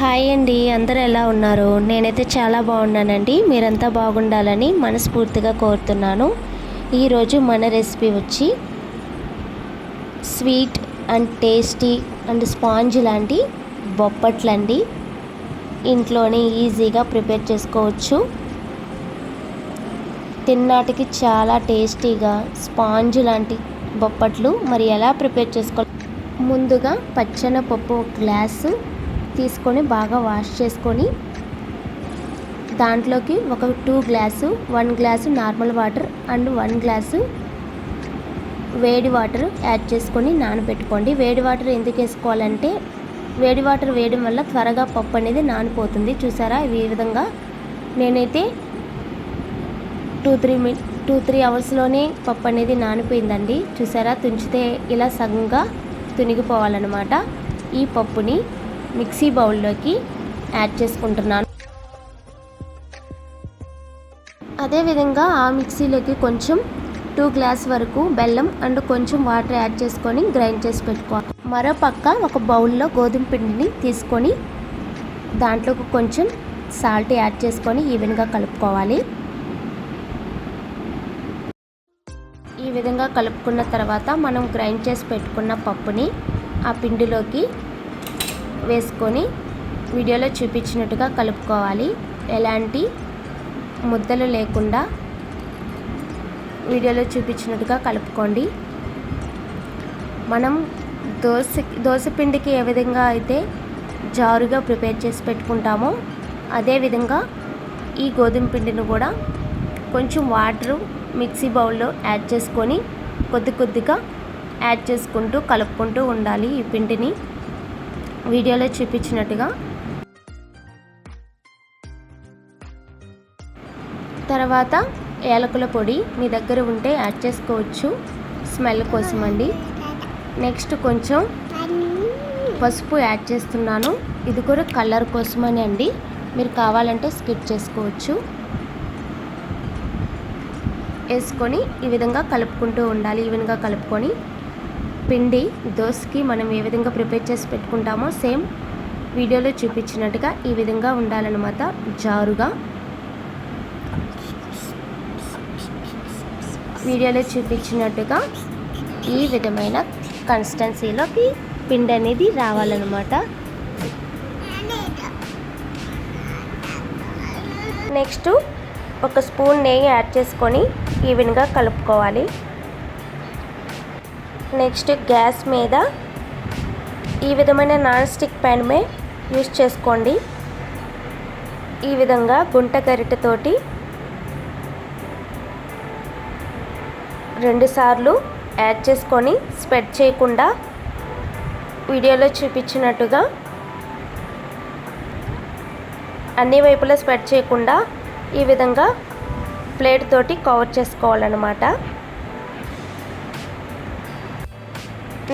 Hi అండి. అందరూ ఎలా ఉన్నారు? నేనైతే చాలా బాగున్నానండి. మీరంతా బాగుండాలని మనస్ఫూర్తిగా కోరుతున్నాను. ఈరోజు మన రెసిపీ వచ్చి sweet and tasty and sponge లాంటి బొప్పట్లండి. ఇంట్లోనే ఈజీగా ప్రిపేర్ చేసుకోవచ్చు. తిన్నాటికి చాలా టేస్టీగా స్పాంజ్ లాంటి బొప్పట్లు. మరి ఎలా ప్రిపేర్ చేసుకో? ముందుగా పచ్చెనపప్పు ఒక గ్లాసు తీసుకొని బాగా వాష్ చేసుకొని దాంట్లోకి ఒక two glass one glass normal water and one glass వేడి వాటర్ యాడ్ చేసుకొని నానబెట్టుకోండి. వేడి వాటర్ ఎందుకు వేసుకోవాలంటే వేడి వాటర్ వేయడం వల్ల త్వరగా పప్పు అనేది నానిపోతుంది. చూసారా? ఈ విధంగా నేనైతే టూ త్రీ మి టూ త్రీ అవర్స్లోనే పప్పు అనేది నానిపోయిందండి. చూసారా? తుంచితే ఇలా సగంగా తునిగిపోవాలన్నమాట. ఈ పప్పుని మిక్సీ బౌల్లోకి యాడ్ చేసుకుంటున్నాను. అదేవిధంగా ఆ మిక్సీలోకి కొంచెం టూ గ్లాస్ వరకు బెల్లం అండ్ కొంచెం వాటర్ యాడ్ చేసుకొని గ్రైండ్ చేసి పెట్టుకోవాలి. మరో పక్క ఒక బౌల్లో గోధుమ పిండిని తీసుకొని దాంట్లోకి కొంచెం సాల్ట్ యాడ్ చేసుకొని ఈవెన్గా కలుపుకోవాలి. ఈ విధంగా కలుపుకున్న తర్వాత మనం గ్రైండ్ చేసి పెట్టుకున్న పప్పుని ఆ పిండిలోకి వేసుకొని వీడియోలో చూపించినట్టుగా కలుపుకోవాలి. ఎలాంటి ముద్దలు లేకుండా వీడియోలో చూపించినట్టుగా కలుపుకోండి. మనం దోశ దోశ పిండికి ఏ విధంగా అయితే జారుగా ప్రిపేర్ చేసి పెట్టుకుంటామో అదేవిధంగా ఈ గోధుమ పిండిని కూడా కొంచెం వాటరు మిక్సీ బౌల్లో యాడ్ చేసుకొని కొద్ది కొద్దిగా యాడ్ చేసుకుంటూ కలుపుకుంటూ ఉండాలి ఈ పిండిని. వీడియోలో చూపించినట్టుగా. తర్వాత ఏలకుల పొడి మీ దగ్గర ఉంటే యాడ్ చేసుకోవచ్చు. స్మెల్ కోసం అండి నెక్స్ట్ కొంచెం పసుపు యాడ్ చేస్తున్నాను. ఇది కూడా కలర్ కోసమని అండి. మీరు కావాలంటే స్కిప్ చేసుకోవచ్చు. వేసుకొని ఈ విధంగా కలుపుకుంటూ ఉండాలి. ఈవెన్గా కలుపుకొని పిండి దోశకి మనం ఏ విధంగా ప్రిపేర్ చేసి పెట్టుకుంటామో సేమ్ వీడియోలో చూపించినట్టుగా ఈ విధంగా ఉండాలన్నమాట. జారుగా. వీడియోలో చూపించినట్టుగా ఈ విధమైన కన్సిస్టెన్సీలోకి పిండి అనేది రావాలన్నమాట. నెక్స్ట్ ఒక స్పూన్ నెయ్యి యాడ్ చేసుకొని ఈవెన్గా కలుపుకోవాలి. నెక్స్ట్ గ్యాస్ మీద ఈ విధమైన నాన్ స్టిక్ ప్యాన్ మే యూస్ చేసుకోండి. ఈ విధంగా గుంట గరిటెతోటి రెండుసార్లు యాడ్ చేసుకొని స్ప్రెడ్ చేయకుండా వీడియోలో చూపించినట్టుగా అన్ని వైపులా స్ప్రెడ్ చేయకుండా ఈ విధంగా ప్లేట్ తోటి కవర్ చేసుకోవాలన్నమాట.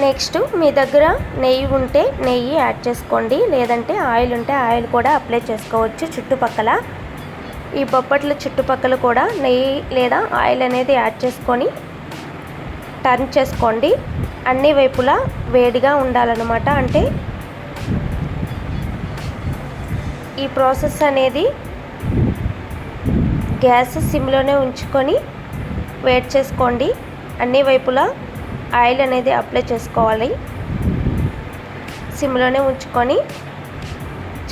నెక్స్ట్ మీ దగ్గర నెయ్యి ఉంటే నెయ్యి యాడ్ చేసుకోండి. లేదంటే ఆయిల్ ఉంటే ఆయిల్ కూడా అప్లై చేసుకోవచ్చు చుట్టుపక్కల. ఈ బొప్పట్ల చుట్టుపక్కల కూడా నెయ్యి లేదా ఆయిల్ అనేది యాడ్ చేసుకొని టర్న్ చేసుకోండి. అన్ని వైపులా వేడిగా ఉండాలన్నమాట. అంటే ఈ ప్రాసెస్ అనేది గ్యాస్ సిమ్లోనే ఉంచుకొని వేడి చేసుకోండి. అన్ని వైపులా ఆయిల్ అనేది అప్లై చేసుకోవాలి. సిమ్లోనే ఉంచుకొని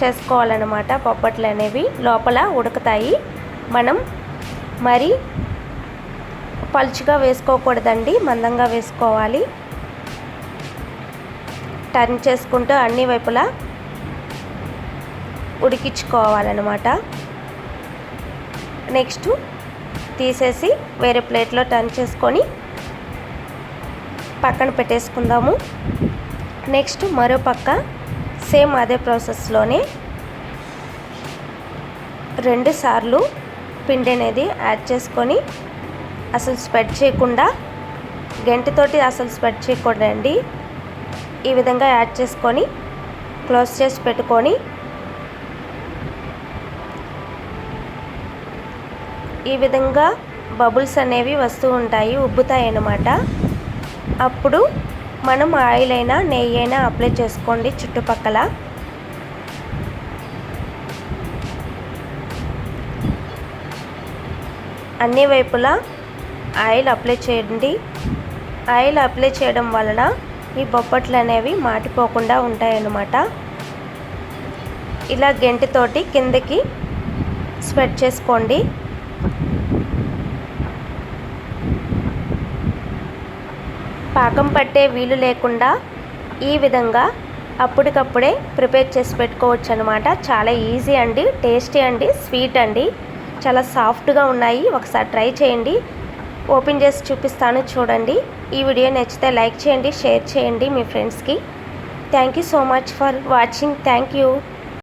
చేసుకోవాలన్నమాట బొబ్బట్లు అనేవి. లోపల ఉడుకుతాయి. మనం మరి పలుచుగా వేసుకోకూడదండి. మందంగా వేసుకోవాలి. టర్న్ చేసుకుంటూ అన్ని వైపులా ఉడికించుకోవాలన్నమాట. నెక్స్ట్ తీసేసి వేరే ప్లేట్లో టర్న్ చేసుకొని పక్కన పెట్టేసుకుందాము. నెక్స్ట్ మరో పక్క సేమ్ అదే ప్రాసెస్లోనే రెండు సార్లు పిండి అనేది యాడ్ చేసుకొని అసలు స్ప్రెడ్ చేయకుండా గంటతోటి అసలు స్ప్రెడ్ చేయకూడదండి. ఈ విధంగా యాడ్ చేసుకొని క్లోజ్ చేసి పెట్టుకొని ఈ విధంగా బబుల్స్ అనేవి వస్తూ ఉంటాయి ఉబ్బుతాయి అన్నమాట. అప్పుడు మనం ఆయిల్ అయినా నెయ్యి అయినా అప్లై చేసుకోండి చుట్టుపక్కల. అన్ని వైపులా ఆయిల్ అప్లై చేయండి. ఆయిల్ అప్లై చేయడం వలన ఈ బొప్పట్లు అనేవి మాటిపోకుండా ఉంటాయన్నమాట. ఇలా గెంటితోటి కిందకి స్ప్రెడ్ చేసుకోండి. పాకం పట్టే వీలు లేకుండా ఈ విధంగా అప్పటికప్పుడే ప్రిపేర్ చేసి పెట్టుకోవచ్చు అనమాట చాలా ఈజీ అండి టేస్టీ అండి స్వీట్ అండి. చాలా సాఫ్ట్గా ఉన్నాయి. ఒకసారి ట్రై చేయండి. ఓపెన్ చేసి చూపిస్తాను చూడండి. ఈ వీడియో నచ్చితే లైక్ చేయండి షేర్ చేయండి మీ ఫ్రెండ్స్కి. Thank you so much for watching. Thank you.